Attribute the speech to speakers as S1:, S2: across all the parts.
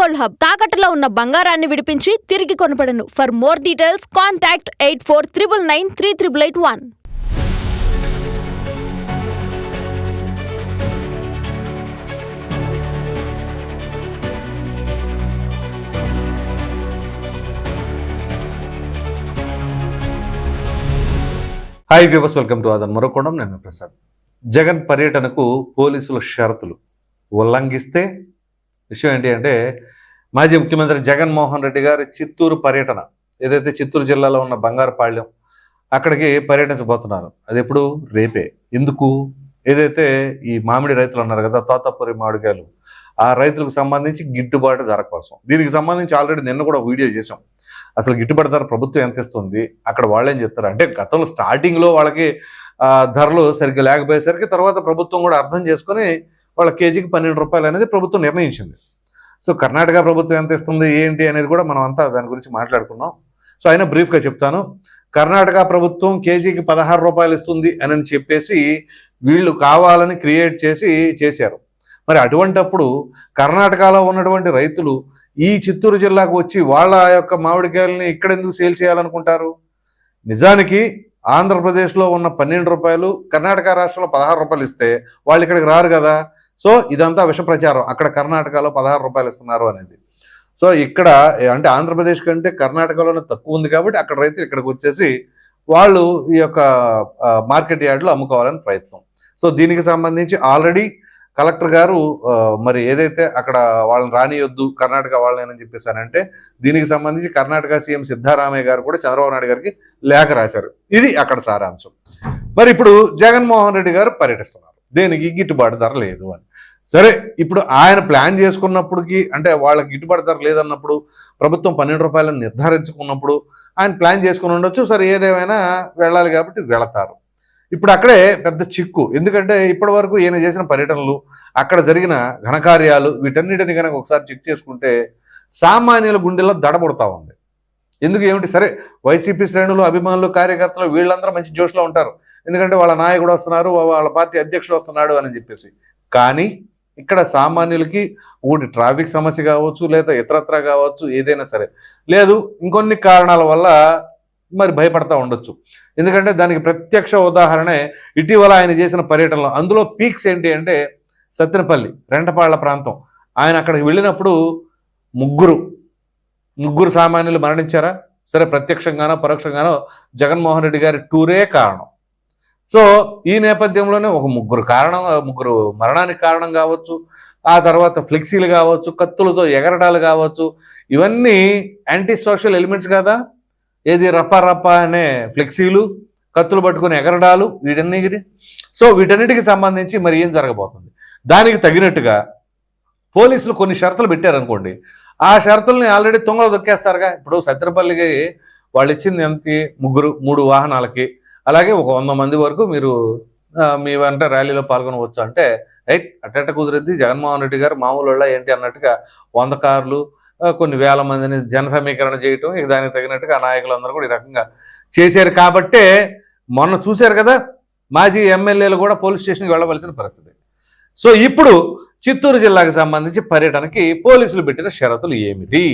S1: Gold hub. తాకట్టులో ఉన్న బంగారాన్ని విడిపించి తిరిగి కొనపడను for more details contact eight four triple nine three triple eight one
S2: hi viewers welcome to అదన్ మరొకొండం నేను ప్రసాద్ జగన్ పర్యటనకు పోలీసుల షరతులు ఉల్లంఘిస్తే విషయం ఏంటి అంటే మాజీ ముఖ్యమంత్రి జగన్మోహన్ రెడ్డి గారి చిత్తూరు పర్యటన ఏదైతే చిత్తూరు జిల్లాలో ఉన్న బంగారుపాళ్యం అక్కడికి పర్యటించబోతున్నారు. అది ఎప్పుడు? రేపే. ఎందుకు? ఏదైతే ఈ మామిడి రైతులు ఉన్నారు కదా తోతపురి మామిడికాయలు ఆ రైతులకు సంబంధించి గిట్టుబాటు ధర కోసం. దీనికి సంబంధించి ఆల్రెడీ నిన్న కూడా వీడియో చేసాం అసలు గిట్టుబాటు ధర ప్రభుత్వం ఎంత ఇస్తుంది? అక్కడ వాళ్ళు ఏం చెప్తారు? అంటే గతంలో స్టార్టింగ్లో వాళ్ళకి ధరలు సరిగ్గా లేకపోయేసరికి తర్వాత ప్రభుత్వం కూడా అర్థం చేసుకొని వాళ్ళ కేజీకి పన్నెండు రూపాయలు అనేది ప్రభుత్వం నిర్ణయించింది. సో కర్ణాటక ప్రభుత్వం ఎంత ఇస్తుంది ఏంటి అనేది కూడా మనం అంతా దాని గురించి మాట్లాడుకున్నాం. సో అయినా బ్రీఫ్గా చెప్తాను. కర్ణాటక ప్రభుత్వం కేజీకి పదహారు రూపాయలు ఇస్తుంది అని చెప్పేసి వీళ్ళు కావాలని క్రియేట్ చేసి చేశారు. మరి అటువంటప్పుడు కర్ణాటకలో ఉన్నటువంటి రైతులు ఈ చిత్తూరు జిల్లాకు వచ్చి వాళ్ళ యొక్క మామిడికాయలని ఇక్కడ ఎందుకు సేల్ చేయాలనుకుంటారు? నిజానికి ఆంధ్రప్రదేశ్లో ఉన్న పన్నెండు రూపాయలు కర్ణాటక రాష్ట్రంలో పదహారు రూపాయలు ఇస్తే వాళ్ళు ఇక్కడికి రారు కదా. సో ఇదంతా విష ప్రచారం అక్కడ కర్ణాటకలో పదహారు రూపాయలు ఇస్తున్నారు అనేది. సో ఇక్కడ అంటే ఆంధ్రప్రదేశ్ కంటే కర్ణాటకలోనే తక్కువ ఉంది కాబట్టి అక్కడ రైతులు ఇక్కడికి వచ్చేసి వాళ్ళు ఈ యొక్క మార్కెట్ యార్డ్లో అమ్ముకోవాలని ప్రయత్నం. సో దీనికి సంబంధించి ఆల్రెడీ కలెక్టర్ గారు మరి ఏదైతే అక్కడ వాళ్ళని రానియొద్దు కర్ణాటక వాళ్ళని చెప్పేసానంటే దీనికి సంబంధించి కర్ణాటక సీఎం సిద్ధారామయ్య గారు కూడా చంద్రబాబు నాయుడు గారికి లేఖ రాశారు. ఇది అక్కడ సారాంశం. మరి ఇప్పుడు జగన్మోహన్ రెడ్డి గారు పర్యటిస్తున్నారు. దేనికి గిట్టుబాటు ధర లేదు అని. సరే ఇప్పుడు ఆయన ప్లాన్ చేసుకున్నప్పటికి అంటే వాళ్ళకి గిట్టుబాటు ధర లేదన్నప్పుడు ప్రభుత్వం పన్నెండు రూపాయలను నిర్ధారించుకున్నప్పుడు ఆయన ప్లాన్ చేసుకుని ఉండొచ్చు. సరే ఏదేమైనా వెళ్ళాలి కాబట్టి వెళతారు. ఇప్పుడు అక్కడే పెద్ద చిక్కు. ఎందుకంటే ఇప్పటి వరకు ఈయన చేసిన పర్యటనలు అక్కడ జరిగిన ఘనకార్యాలు వీటన్నిటిని కనుక ఒకసారి చెక్ చేసుకుంటే సామాన్యుల గుండెల్లో దడబుడతా ఉంది. ఎందుకు ఏమిటి? సరే వైసీపీ శ్రేణులు అభిమానులు కార్యకర్తలు వీళ్ళందరూ మంచి జోష్లో ఉంటారు. ఎందుకంటే వాళ్ళ నాయకుడు వస్తున్నారు వాళ్ళ పార్టీ అధ్యక్షుడు వస్తున్నాడు అని చెప్పేసి. కానీ ఇక్కడ సామాన్యులకి ఊటి ట్రాఫిక్ సమస్య కావచ్చు లేదా ఇతరత్ర కావచ్చు ఏదైనా సరే. లేదు ఇంకొన్ని కారణాల వల్ల మరి భయపడతా ఉండొచ్చు. ఎందుకంటే దానికి ప్రత్యక్ష ఉదాహరణే ఇటీవల ఆయన చేసిన పర్యటనలో. అందులో పీక్స్ ఏంటి అంటే సత్తెనపల్లి రెంటపాళ్ళ ప్రాంతం. ఆయన అక్కడికి వెళ్ళినప్పుడు ముగ్గురు ముగ్గురు సామాన్యులు మరణించారా? సరే ప్రత్యక్షంగానో పరోక్షంగానో జగన్మోహన్ రెడ్డి గారి టూరే కారణం. సో ఈ నేపథ్యంలోనే ఒక ముగ్గురు కారణం ముగ్గురు మరణానికి కారణం కావచ్చు ఆ తర్వాత ఫ్లెక్సీలు కావచ్చు కత్తులతో ఎగరడాలు కావచ్చు ఇవన్నీ యాంటీ సోషల్ ఎలిమెంట్స్ కదా. ఏది రప్పా రప్ప అనే ఫ్లెక్సీలు కత్తులు పట్టుకుని ఎగరడాలు వీటన్నిటి సో వీటన్నిటికి సంబంధించి మరి ఏం జరగబోతుంది? దానికి తగినట్టుగా పోలీసులు కొన్ని షరతులు పెట్టారనుకోండి. ఆ షరతుల్ని ఆల్రెడీ తుంగలు దొక్కేస్తారుగా. ఇప్పుడు సత్రపల్లికి వాళ్ళు ఇచ్చింది ఎంత ముగ్గురు మూడు వాహనాలకి. అలాగే ఒక వంద మంది వరకు మీరు మీ వెంట ర్యాలీలో పాల్గొనవచ్చు అంటే రైట్ అట్టట కుదిరిద్ది జగన్మోహన్ రెడ్డి గారు మామూలు వాళ్ళ ఏంటి? అన్నట్టుగా వంద కార్లు కొన్ని వేల మందిని జన సమీకరణ చేయటం ఇక దానికి తగినట్టుగా ఆ నాయకులందరూ కూడా ఈ రకంగా చేశారు. కాబట్టే మొన్న చూశారు కదా మాజీ ఎమ్మెల్యేలు కూడా పోలీస్ స్టేషన్కి వెళ్ళవలసిన పరిస్థితి. సో ఇప్పుడు చిత్తూరు జిల్లాకు సంబంధించి పర్యటనకి పోలీసులు పెట్టిన షరతులు ఏమిటి?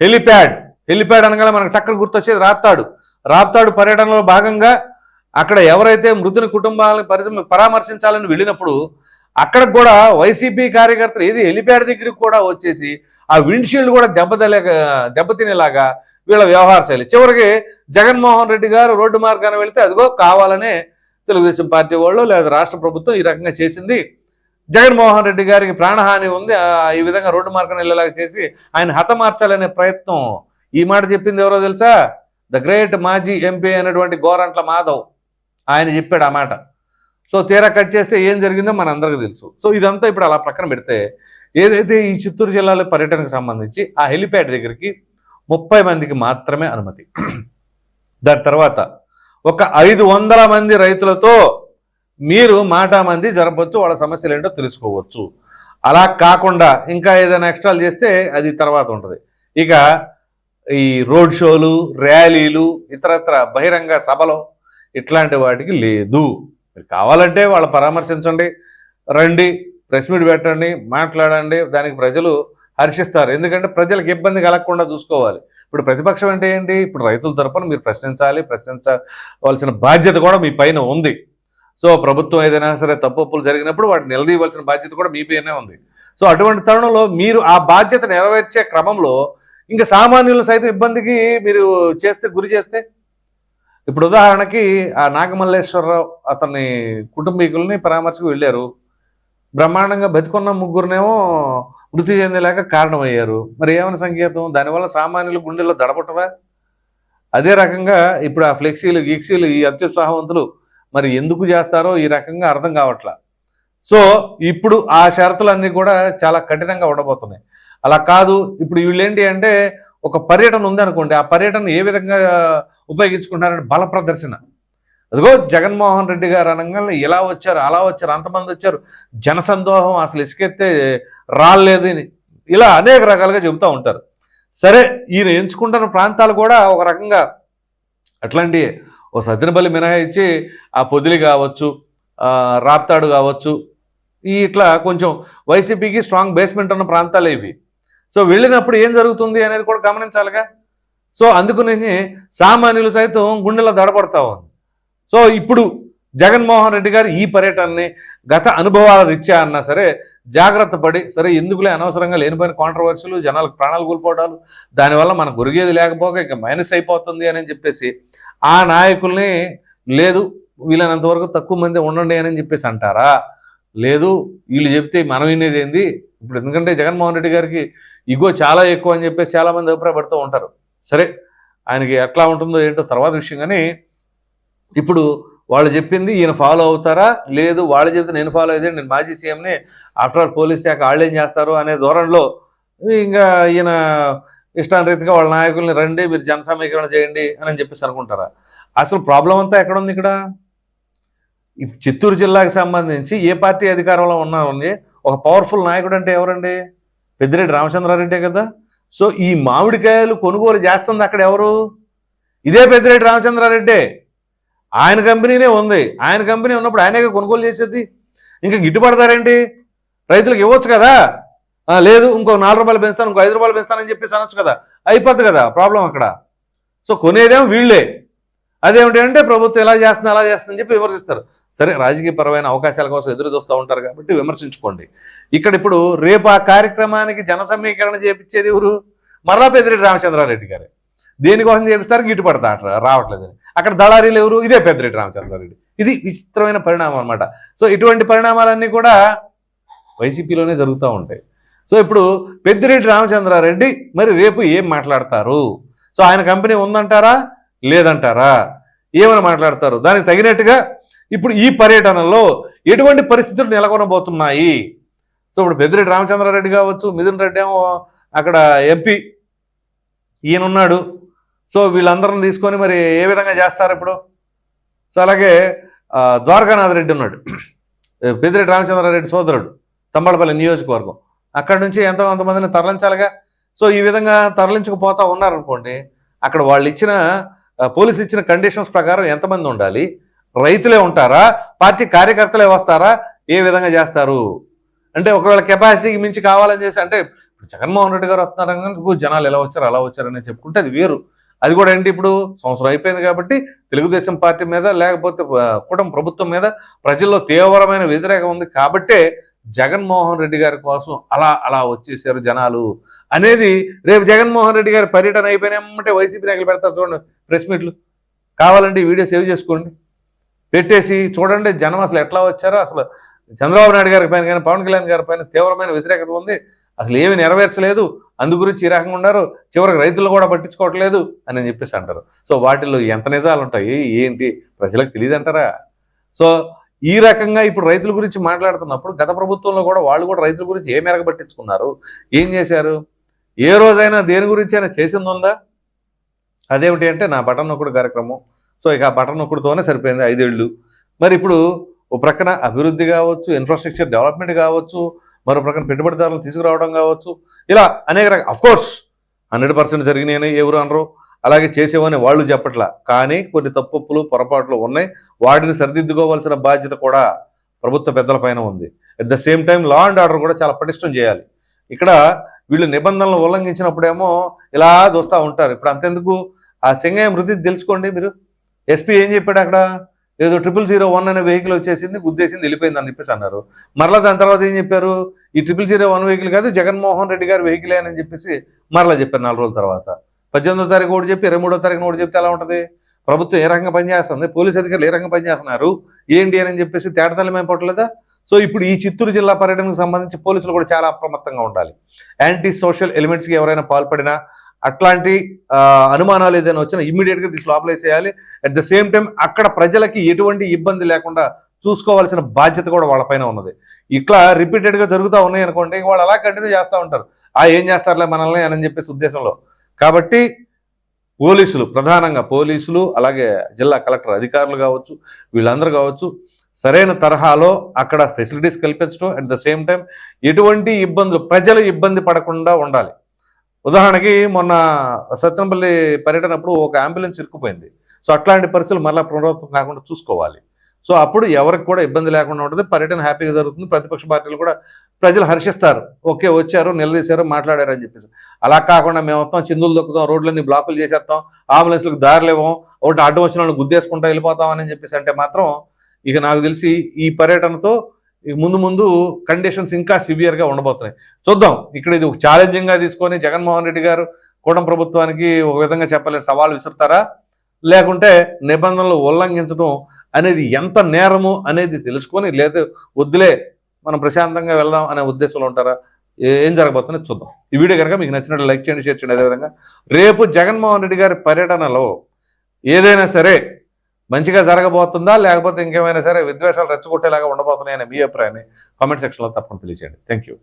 S2: హెలిప్యాడ్. హెలిప్యాడ్ అనగా మనకు టక్కర్ గుర్తొచ్చేది రాప్తాడు. రాప్తాడు పర్యటనలో భాగంగా అక్కడ ఎవరైతే మృతుని కుటుంబాలను పరిశ్రమ పరామర్శించాలని వెళ్ళినప్పుడు అక్కడికి కూడా వైసీపీ కార్యకర్తలు ఏది హెలిప్యాడ్ దగ్గరికి కూడా వచ్చేసి ఆ విండ్షీల్డ్ కూడా దెబ్బతలే దెబ్బతినేలాగా వీళ్ళ వ్యవహార శైలి. చివరికి జగన్మోహన్ రెడ్డి గారు రోడ్డు మార్గాన వెళితే అదిగో కావాలనే తెలుగుదేశం పార్టీ వాళ్ళు లేదా రాష్ట్ర ప్రభుత్వం ఈ రకంగా చేసింది. జగన్మోహన్ రెడ్డి గారికి ప్రాణహాని ఉంది. ఆ, ఈ విధంగా రోడ్డు మార్గం వెళ్ళేలాగా చేసి ఆయన హతమార్చాలనే ప్రయత్నం. ఈ మాట చెప్పింది ఎవరో తెలుసా? ద గ్రేట్ మాజీ ఎంపీ అయినటువంటి గోరంట్ల మాధవ్. ఆయన చెప్పాడు ఆ మాట. సో తీరా కట్ చేస్తే ఏం జరిగిందో మన అందరికీ తెలుసు. సో ఇదంతా ఇప్పుడు అలా పక్కన పెడితే ఏదైతే ఈ చిత్తూరు జిల్లాలో పర్యటనకు సంబంధించి ఆ హెలిప్యాడ్ దగ్గరికి ముప్పై మందికి మాత్రమే అనుమతి. దాని తర్వాత ఒక ఐదు వందల మంది రైతులతో మీరు మాటామంది జరపవచ్చు వాళ్ళ సమస్యలు ఏంటో తెలుసుకోవచ్చు. అలా కాకుండా ఇంకా ఏదైనా ఎక్స్ట్రాలు చేస్తే అది తర్వాత ఉంటుంది. ఇక ఈ రోడ్ షోలు ర్యాలీలు ఇతరత్ర బహిరంగ సభలు ఇట్లాంటి వాటికి లేదు. మీరు కావాలంటే వాళ్ళు పరామర్శించండి రండి ప్రెస్ మీట్ పెట్టండి మాట్లాడండి దానికి ప్రజలు హర్షిస్తారు. ఎందుకంటే ప్రజలకు ఇబ్బంది కలగకుండా చూసుకోవాలి. ఇప్పుడు ప్రతిపక్షం అంటే ఏంటి? ఇప్పుడు రైతుల తరపున మీరు ప్రశ్నించాలి ప్రశ్నించవలసిన బాధ్యత కూడా మీ పైన ఉంది. సో ప్రభుత్వం ఏదైనా సరే తప్పులు జరిగినప్పుడు వాటిని నిలదీయవలసిన బాధ్యత కూడా మీపైనే ఉంది. సో అటువంటి తరుణంలో మీరు ఆ బాధ్యత నెరవేర్చే క్రమంలో ఇంకా సామాన్యులు సైతం ఇబ్బందికి మీరు చేస్తే గురి చేస్తే? ఇప్పుడు ఉదాహరణకి ఆ నాగమల్లేశ్వరరావు అతని కుటుంబీకుల్ని పరామర్శకు వెళ్ళారు. బ్రహ్మాండంగా బతికున్న ముగ్గురునేమో మృతి చెందేలాగా కారణమయ్యారు. మరి ఏమైనా సంకేతం? దానివల్ల సామాన్యుల గుండెల్లో దడపట్టదా అదే రకంగా ఇప్పుడు ఆ ఫ్లెక్సీలు గీక్సీలు ఈ అత్యుత్సాహవంతులు మరి ఎందుకు చేస్తారో ఈ రకంగా అర్థం కావట్లా. సో ఇప్పుడు ఆ షరతులన్నీ కూడా చాలా కఠినంగా ఉండబోతున్నాయి. అలా కాదు ఇప్పుడు వీళ్ళేంటి అంటే ఒక పర్యటన ఉందనుకోండి ఆ పర్యటన ఏ విధంగా ఉపయోగించుకుంటారంటే బల ప్రదర్శన. అదిగో జగన్మోహన్ రెడ్డి గారు అనగానే ఇలా వచ్చారు అలా వచ్చారు అంతమంది వచ్చారు జనసందోహం అసలు ఇసుకెత్తే రాలేదు ఇలా అనేక రకాలుగా చెబుతూ ఉంటారు. సరే ఈయన ఎంచుకుంటున్న ప్రాంతాలు కూడా ఒక రకంగా అట్లాంటి ఓ సత్యనపల్లి మినహాయించి ఆ పొదిలి కావచ్చు రాప్తాడు కావచ్చు ఈ ఇట్లా కొంచెం వైసీపీకి స్ట్రాంగ్ బేస్మెంట్ ఉన్న ప్రాంతాలు ఇవి. సో వెళ్ళినప్పుడు ఏం జరుగుతుంది అనేది కూడా గమనించాలిగా? సో అందుకని సామాన్యులు సైతం గుండెలో దడపడతా ఉంది సో ఇప్పుడు జగన్మోహన్ రెడ్డి గారు ఈ పర్యటనని గత అనుభవాల రీత్యా అన్నా సరే జాగ్రత్త పడి సరే ఎందుకులే అనవసరంగా లేనిపోయిన కాంట్రవర్సీలు జనాలకు ప్రాణాలు కోల్పోవడాలు దానివల్ల మనకు గురిగేది లేకపోక ఇక మైనస్ అయిపోతుంది అని చెప్పేసి ఆ నాయకుల్ని లేదు వీలైనంత వరకు తక్కువ మంది ఉండండి అని చెప్పేసి అంటారా? లేదు వీళ్ళు చెప్తే మనం వినేది ఏంది? ఇప్పుడు ఎందుకంటే జగన్మోహన్ రెడ్డి గారికి ఇగో చాలా ఎక్కువ అని చెప్పేసి చాలామంది అభిప్రాయపడుతూ ఉంటారు. సరే ఆయనకి ఎట్లా ఉంటుందో ఏంటో తర్వాత విషయం కానీ ఇప్పుడు వాళ్ళు చెప్పింది ఈయన ఫాలో అవుతారా? లేదు వాళ్ళు చెప్తే నేను ఫాలో అయితే నేను మాజీ సీఎంని ఆఫ్టర్ ఆల్ పోలీస్ శాఖ వాళ్ళు ఏం చేస్తారు అనే ధోరణిలో ఇంకా ఈయన ఇష్టానురీతిగా వాళ్ళ నాయకుల్ని రండి మీరు జన సమీకరణ చేయండి అని చెప్పేసి అనుకుంటారా? అసలు ప్రాబ్లం అంతా ఎక్కడ ఉంది ఇక్కడ? ఈ చిత్తూరు జిల్లాకి సంబంధించి ఏ పార్టీ అధికారంలో ఉన్నారండి ఒక పవర్ఫుల్ నాయకుడు అంటే ఎవరండి? పెద్దిరెడ్డి రామచంద్రారెడ్డే కదా. సో ఈ మామిడికాయలు కొనుగోలు చేస్తుంది అక్కడ ఎవరు? ఇదే పెద్దిరెడ్డి రామచంద్రారెడ్డే. ఆయన కంపెనీనే ఉంది. ఆయన కంపెనీ ఉన్నప్పుడు ఆయనే కొనుగోలు చేసేది? ఇంకా గిట్టుపడతారేంటి రైతులకు ఇవ్వచ్చు కదా? లేదు ఇంకో నాలుగు రూపాయలు పెంచుతాను ఇంకో ఐదు రూపాయలు పెంచుతానని చెప్పేసి అనొచ్చు కదా? అయిపోద్ది కదా ప్రాబ్లం అక్కడ. సో కొనేదేమో వీళ్ళే. అదేమిటంటే ప్రభుత్వం ఎలా చేస్తుంది అలా చేస్తుందని చెప్పి విమర్శిస్తారు. సరే రాజకీయపరమైన అవకాశాల కోసం ఎదురు చూస్తూ ఉంటారు కాబట్టి విమర్శించుకోండి. ఇక్కడ ఇప్పుడు రేపు ఆ కార్యక్రమానికి జన సమీకరణ చేపించేది ఎవరు? మరలా పెద్దిరెడ్డి రామచంద్రారెడ్డి గారే. దేనికోసం చేపిస్తారు? గిట్టుపడతా అట్లా రావట్లేదు అక్కడ దళారీలు ఎవరు? ఇదే పెద్దిరెడ్డి రామచంద్రారెడ్డి ఇది విచిత్రమైన పరిణామం అనమాట సో ఇటువంటి పరిణామాలన్నీ కూడా వైసీపీలోనే జరుగుతూ ఉంటాయి. సో ఇప్పుడు పెద్దిరెడ్డి రామచంద్రారెడ్డి మరి రేపు ఏం మాట్లాడతారు? సో ఆయన కంపెనీ ఉందంటారా? లేదంటారా? ఏమని మాట్లాడతారు? దానికి తగినట్టుగా ఇప్పుడు ఈ పర్యటనలో ఎటువంటి పరిస్థితులు నెలకొనబోతున్నాయి? సో ఇప్పుడు పెద్దిరెడ్డి రామచంద్రారెడ్డి కావచ్చు మిథున్ రెడ్డి ఏమో అక్కడ ఎంపీ ఈయనున్నాడు. సో వీళ్ళందరిని తీసుకొని మరి ఏ విధంగా చేస్తారు ఇప్పుడు? సో అలాగే ద్వారకానాథ్ రెడ్డి ఉన్నాడు. పెద్దిరెడ్డి రామచంద్రారెడ్డి సోదరుడు తంబళపల్లి నియోజకవర్గం. అక్కడ నుంచి ఎంతో కొంతమందిని తరలించాలిగా. సో ఈ విధంగా తరలించుకుపోతా ఉన్నారనుకోండి అక్కడ వాళ్ళు ఇచ్చిన పోలీసు ఇచ్చిన కండిషన్స్ ప్రకారం ఎంతమంది ఉండాలి? రైతులే ఉంటారా? పార్టీ కార్యకర్తలే వస్తారా? ఏ విధంగా చేస్తారు? అంటే ఒకవేళ కెపాసిటీకి మించి కావాలని చేసి అంటే ఇప్పుడు జగన్మోహన్ రెడ్డి గారు వస్తున్నారు జనాలు ఎలా వచ్చారు అలా వచ్చారని చెప్పుకుంటే అది వేరు. అది కూడా ఏంటి ఇప్పుడు సంవత్సరం అయిపోయింది కాబట్టి తెలుగుదేశం పార్టీ మీద లేకపోతే ఆ, కూటమి ప్రభుత్వం మీద ప్రజల్లో తీవ్రమైన వ్యతిరేకం ఉంది కాబట్టే జగన్మోహన్ రెడ్డి గారి కోసం అలా అలా వచ్చేసారు జనాలు అనేది రేపు జగన్మోహన్ రెడ్డి గారి పర్యటన అయిపోయినామంటే వైసీపీ నాయకులు పెడతారు చూడండి ప్రెస్ మీట్లు. కావాలంటే ఈ వీడియో సేవ్ చేసుకోండి. పెట్టేసి చూడండి జనం అసలు ఎట్లా వచ్చారో. అసలు చంద్రబాబు నాయుడు గారి పైన కానీ పవన్ కళ్యాణ్ గారి పైన తీవ్రమైన వ్యతిరేకత ఉంది. అసలు ఏమి నెరవేర్చలేదు. అందు గురించి ఈ రకంగా ఉన్నారు చివరికి రైతులు కూడా పట్టించుకోవట్లేదు అని చెప్పేసి అంటారు. సో వాటిల్లో ఎంత నిజాలు ఉంటాయి? ఏంటి? ప్రజలకు తెలియదు అంటారా సో ఈ రకంగా ఇప్పుడు రైతుల గురించి మాట్లాడుతున్నప్పుడు గత ప్రభుత్వంలో కూడా వాళ్ళు కూడా రైతుల గురించి ఏ మేరకు పట్టించుకున్నారు? ఏం చేశారు? ఏ రోజైనా దేని గురించి అయినా చేసింది ఉందా అదేమిటి అంటే నా బటన్ నొక్కుడు కార్యక్రమం. సో ఇక ఆ బటన్ నొక్కుడుతోనే సరిపోయింది ఐదేళ్ళు. మరి ఇప్పుడు ఓ ప్రక్కన అభివృద్ధి కావచ్చు ఇన్ఫ్రాస్ట్రక్చర్ డెవలప్మెంట్ కావచ్చు మరో ప్రకారం పెట్టుబడిదారులు తీసుకురావడం కావచ్చు. ఇలా అనేక రకాల అఫ్కోర్స్ హండ్రెడ్ పర్సెంట్ జరిగినాయని ఎవరు అనరు. అలాగే చేసేవని వాళ్ళు చెప్పట్లా. కానీ కొన్ని తప్పులు పొరపాట్లు ఉన్నాయి. వాటిని సరిదిద్దుకోవాల్సిన బాధ్యత కూడా ప్రభుత్వ పెద్దల పైన ఉంది. At the same time law and order కూడా చాలా పటిష్టం చేయాలి. ఇక్కడ వీళ్ళు నిబంధనలు ఉల్లంఘించినప్పుడేమో ఇలా చూస్తూ ఉంటారు. ఇప్పుడు అంతెందుకు? ఆ సింగయ్య మృతి తెలుసుకోండి మీరు. ఎస్పీ ఏం చెప్పాడు అక్కడ? ఏదో ట్రిపుల్ జీరో వన్ అనే వెహికల్ వచ్చేసింది గుద్దేసింది వెళ్ళిపోయింది అని చెప్పేసి అన్నారు. మరలా దాని తర్వాత ఏం చెప్పారు? ఈ ట్రిపుల్ జీరో వన్ వెహికల్ కాదు జగన్మోహన్ రెడ్డి గారి వెహికల్ అని చెప్పేసి మరలా చెప్పారు నాలుగు రోజుల తర్వాత. పద్దెనిమిదో తారీఖు ఒకటి చెప్పి ఇరవై మూడో తారీఖున ఒకటి చెప్తే ఎలా ఉంటుంది? ప్రభుత్వం ఏ రకంగా పనిచేస్తుంది? పోలీస్ అధికారులు ఏ రకంగా పనిచేస్తున్నారు? ఏంటి అని చెప్పేసి తేటతలం ఏం సో ఇప్పుడు ఈ చిత్తూరు జిల్లా పర్యటనకు సంబంధించి పోలీసులు కూడా చాలా అప్రమత్తంగా ఉండాలి. యాంటీ సోషల్ ఎలిమెంట్స్కి ఎవరైనా పాల్పడినా అట్లాంటి అనుమానాలు ఏదైనా వచ్చినా ఇమ్మీడియట్గా తీసి లోపలేసేయాలి అట్ ద సేమ్ టైం అక్కడ ప్రజలకి ఎటువంటి ఇబ్బంది లేకుండా చూసుకోవాల్సిన బాధ్యత కూడా వాళ్ళపైన ఉన్నది. ఇట్లా రిపీటెడ్గా జరుగుతూ ఉన్నాయి అనుకోండి వాళ్ళు అలా కంటిన్యూ చేస్తూ ఉంటారు. ఆ ఏం చేస్తారులే మనల్ని అని చెప్పేసి ఉద్దేశంలో. కాబట్టి పోలీసులు ప్రధానంగా పోలీసులు అలాగే జిల్లా కలెక్టర్ అధికారులు కావచ్చు వీళ్ళందరూ కావచ్చు సరైన తరహాలో అక్కడ ఫెసిలిటీస్ కల్పించడం అట్ ద సేమ్ టైం ఎటువంటి ఇబ్బందులు ప్రజలు ఇబ్బంది పడకుండా ఉండాలి. ఉదాహరణకి మొన్న సత్యనపల్లి పర్యటనప్పుడు ఒక అంబులెన్స్ ఇరుక్కుపోయింది. సో అట్లాంటి పరిస్థితులు మరలా పునరావృతం కాకుండా చూసుకోవాలి. సో అప్పుడు ఎవరికి కూడా ఇబ్బంది లేకుండా ఉంటుంది. పర్యటన హ్యాపీగా జరుగుతుంది. ప్రతిపక్ష పార్టీలు కూడా ప్రజలు హర్షిస్తారు. ఓకే వచ్చారు నిలదీశారు మాట్లాడారు అని చెప్పేసి. అలా కాకుండా మేము మొత్తం చిందులు దొక్కుతాం రోడ్లన్నీ బ్లాకులు చేసేస్తాం అంబులెన్స్లకు దారులు ఇవ్వం ఒకటి అడ్డు వచ్చిన వాళ్ళు గుద్దేసుకుంటా వెళ్ళిపోతాం అని చెప్పేసి అంటే మాత్రం ఇక నాకు తెలిసి ఈ పర్యటనతో ముందు ముందు కండిషన్స్ ఇంకా సివియర్గా ఉండబోతున్నాయి. చూద్దాం. ఇక్కడ ఇది ఒక ఛాలెంజింగ్గా తీసుకొని జగన్మోహన్ రెడ్డి గారు కూటమి ప్రభుత్వానికి ఒక విధంగా చెప్పలేరు. సవాల్ విసురుతారా? లేకుంటే నిబంధనలు ఉల్లంఘించడం అనేది ఎంత నేరము అనేది తెలుసుకొని లేదు వద్దులే మనం ప్రశాంతంగా వెళ్దాం అనే ఉద్దేశంలో ఉంటారా? ఏం జరగబోతుందో చూద్దాం. ఈ వీడియో కనుక మీకు నచ్చినట్టు లైక్ చేయండి షేర్ చేయండి. అదేవిధంగా రేపు జగన్మోహన్ రెడ్డి గారి పర్యటనలో ఏదైనా సరే మంచిగా జరగబోతుందా? లేకపోతే ఇంకేమైనా సరే విద్వేషాలు రెచ్చగొట్టేలాగా ఉండబోతున్నాయని మీ అభిప్రాయాన్ని కామెంట్ సెక్షన్లో తప్పకుండా తెలియజేయండి థ్యాంక్ యూ